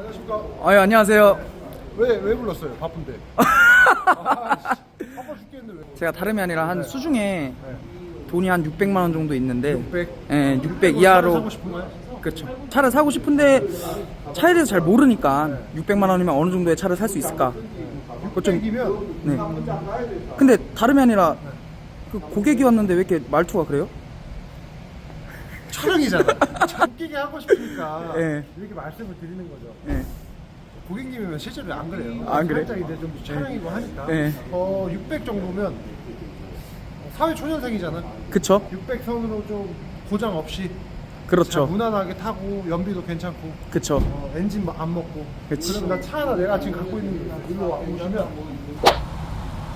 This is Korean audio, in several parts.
안녕하십니까. 아유 안녕하세요. 왜, 왜 불렀어요? 바쁜데. 아, 씨. 바빠 죽겠는데 왜. 제가 다름이 아니라 한 수중에 네. 돈이 한 600만 원 정도 있는데 600? 예, 600 600 이하로 사고 싶은가요? 그렇죠. 차를 사고 싶은데 차에 대해서 잘 모르니까 600만 원이면 어느 정도의 차를 살 수 있을까? 그거 좀 600이면 네. 근데 다름이 아니라 그 고객이 왔는데 왜 이렇게 말투가 그래요? 촬영이잖아. 웃기게 하고 싶으니까 네. 이렇게 말씀을 드리는 거죠. 예. 고객님이면 실제로 안 그래요. 안 그래? 살짝 이제 좀 촬영이고 하니까. 네. 어, 600 정도면 사회 초년생이잖아. 그쵸? 600 선으로 좀 고장 없이 잘 그렇죠. 무난하게 타고 연비도 괜찮고 그쵸. 어, 엔진 안 먹고 그치. 그러면 나차 하나 내가 지금 갖고 있는 거 일로 와 보시면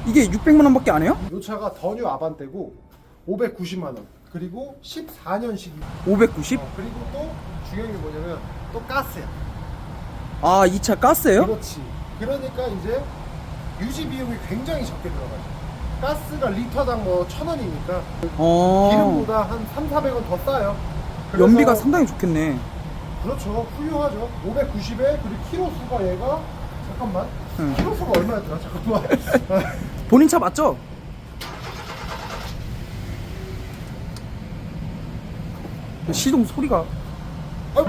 이게 600만 원밖에 안 해요? 이 차가 더뉴 아반떼고 590만 원 그리고 14년식 590? 그리고 또 중요한 게 뭐냐면 또 가스야 아, 이 차 가스예요? 그렇지 그러니까 이제 유지 비용이 굉장히 적게 들어가죠 가스가 리터당 뭐 천 원이니까 어. 기름보다 한 3, 400원 더 싸요 그래서 연비가 상당히 좋겠네. 그렇죠 훌륭하죠 590에 그리고 키로 수가 얘가 잠깐만 응. 키로 수가 얼마였더라 잠깐만 본인 차 맞죠? 시동 소리가 아,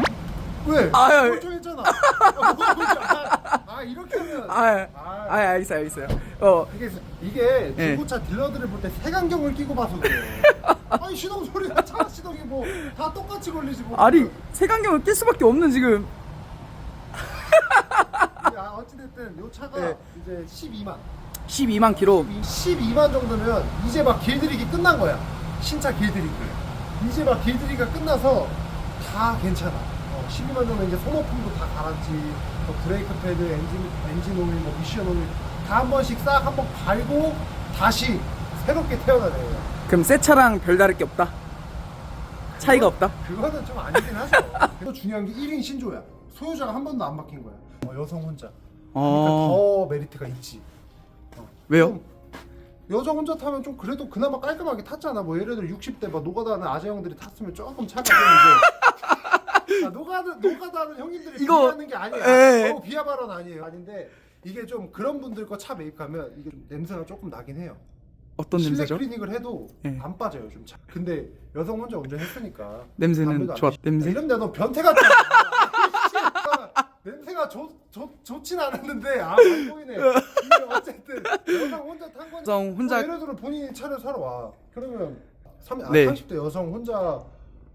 왜? 아, 아, 멀쩡했잖아. 아, 뭐, 아, 아, 이렇게 하면. 아, 아, 아, 알겠어요, 알겠어요. 어, 이게, 이게 예. 중고차 딜러들을 볼 때 색안경을 끼고 봐서 그래. 아니, 시동 소리가 차 시동이 뭐, 다 똑같이 걸리지 뭐. 아니 색안경을 낄 수밖에 없는 지금. 아, 어찌됐든, 요 차가 네. 이제 12만. 12만 킬로. 12 만 정도면 이제 막 길들이기 끝난 거야. 신차 길들이기. 이제 막 길들이기가 끝나서 다 괜찮아. 어, 12만 정도면 이제 소모품도 다 갈았지. 뭐 브레이크 패드, 엔진, 엔진 오일, 뭐 미션 오일 다 한 번씩 싹 한 번 갈고 다시 새롭게 태어나네요. 그럼 새 차랑 별다를 게 없다. 차이가 없다. 그거는 좀 아니긴 하죠. 또 중요한 게 1인 신조야. 소유자가 한 번도 안 바뀐 거야. 어, 여성 혼자. 그러니까 어. 더 메리트가 있지. 왜요? 여자 혼자 타면 좀 그래도 그나마 깔끔하게 탔잖아. 뭐 예를 들어 60대 막 노가다하는 아재 형들이 탔으면 조금 차가 좀 이제 아, 노가다 노가다하는 형님들이 이거- 비하하는 게 아니야. 예. 어, 비하 발언 아니에요. 아닌데 이게 좀 그런 분들 거 차 매입하면 이게 좀 냄새가 조금 나긴 해요. 어떤 실내 냄새죠? 클리닉을 해도 예. 안 빠져요 좀 차. 근데 여성 혼자 운전했으니까 냄새는 담배도 안 좋아. 냄새? 이런데 너 변태 같잖아. 아, 냄새가 좋, 좋, 좋진 않았는데 아 말보이네. 이게 어쨌든 여성 혼자 탄 거니까 여성 혼자- 뭐 예를 들어 본인이 차를 사러 와. 그러면 3, 아, 네. 30대 여성 혼자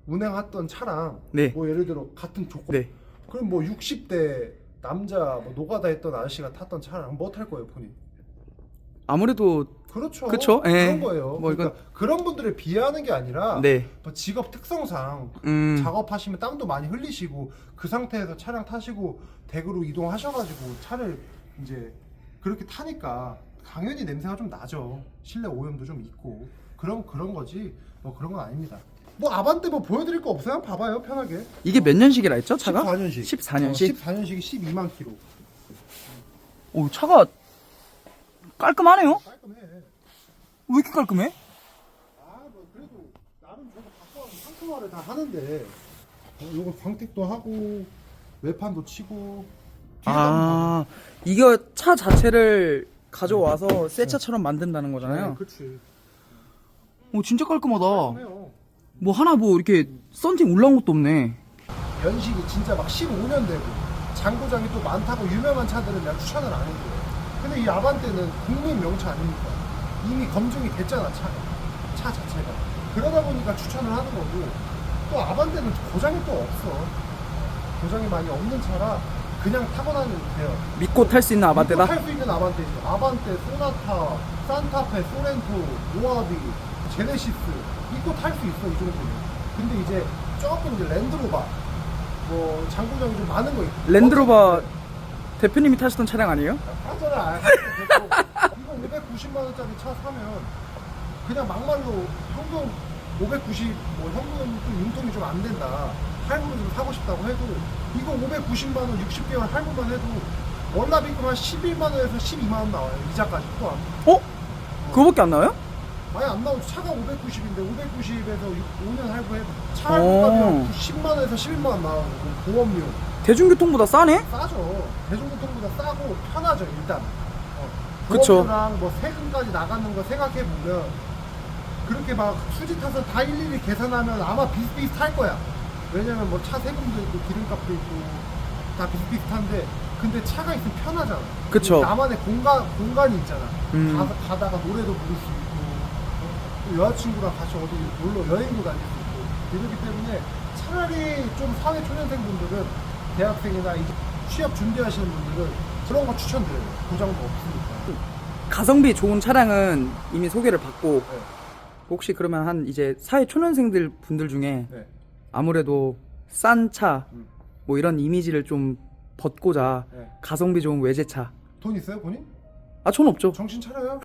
운행했던 차랑 네. 뭐 예를 들어 같은 조건 네. 그럼 뭐 60대 남자 뭐 노가다 했던 아저씨가 탔던 차랑 뭐 탈 거예요 본인? 아무래도 그렇죠. 그쵸? 예. 그런 거예요. 뭐 그러니까 그런 분들을 비하하는 게 아니라 네. 뭐 직업 특성상 음. 작업하시면 땀도 많이 흘리시고 그 상태에서 차량 타시고 댁으로 이동하셔가지고 차를 이제 그렇게 타니까 당연히 냄새가 좀 나죠. 실내 오염도 좀 있고 그런 그런 거지 뭐 그런 건 아닙니다. 뭐 아반떼 뭐 보여드릴 거 없어요? 한번 봐봐요 편하게. 이게 몇 년식이라 했죠? 차가? 14년식. 14년식. 14년식이 12만 킬로. 오, 차가 깔끔하네요. 깔끔해. 왜 이렇게 깔끔해? 아 뭐 그래도 나름 저거 와서 상품화를 다 하는데 어, 요거 광택도 하고 외판도 치고 아, 이거 차 자체를 가져와서 새 차처럼 만든다는. 거잖아요. 네, 그치. 오, 진짜 깔끔하다. 깔끔해요. 뭐 하나 뭐 이렇게 썬팅 올라온 것도 없네. 연식이 진짜 막 15년 되고 장고장이 또 많다고 유명한 차들은 내가 추천을 안 해줘요. 근데 이 아반떼는 국민 명차 아닙니까? 이미 검증이 됐잖아 차, 차 자체가. 그러다 보니까 추천을 하는 거고 또 아반떼는 고장이 또 없어. 고장이 많이 없는 차라 그냥 타고 다니면 돼요. 믿고 탈 수 있는 아반떼다. 탈 수 있는 아반떼죠. 아반떼, 소나타, 산타페, 소렌토, 모하비, 제네시스 이거 탈수 있어 이 정도면. 근데 이제 조금 이제 랜드로버 뭐 장고장이 좀 많은 거 있고. 랜드로버 대표님이 타시던 차량 아니에요? 하잖아. 이거 590만 원짜리 차 사면 그냥 막말로 현금 590, 뭐 현금 좀 융통이 좀 안 된다. 할부로 좀 사고 싶다고 해도 이거 590만 원 60개월 할부만 해도 월납입금 한 11만 원에서 12만 원 나와요. 이자까지 포함. 어? 그거밖에 안 나와요? 많이 안 나오죠. 차가 590인데 590에서 5년 할부해도 차 오. 할부가면 10만 원에서 11만 원 나오고 보험료 대중교통보다 싸네? 싸죠. 대중교통보다 싸고 편하죠 일단. 어. 그쵸. 부업료랑 뭐 세금까지 나가는 거 생각해 보면 그렇게 막 수지 타서 다 일일이 계산하면 아마 비슷비슷할 거야. 왜냐면 뭐 차 세금도 있고 기름값도 있고 다 비슷비슷한데 근데 차가 있으면 편하잖아. 그쵸. 나만의 공간 공간이 있잖아. 음. 가, 가다가 노래도 부를 수 있고 어, 또 여자친구랑 같이 어디 놀러 여행도 다닐 수 있고 이러기 때문에 차라리 좀 사회 초년생 분들은 대학생이나 이제 취업 준비하시는 분들은 그런 거 추천드려요. 보장도 없으니까. 가성비 좋은 차량은 이미 소개를 받고 네. 혹시 그러면 한 이제 사회 초년생들 분들 중에 네. 아무래도 싼 차 음. 뭐 이런 이미지를 좀 벗고자 네. 가성비 좋은 외제차 돈 있어요, 본인? 아 전 없죠 정신 차려요.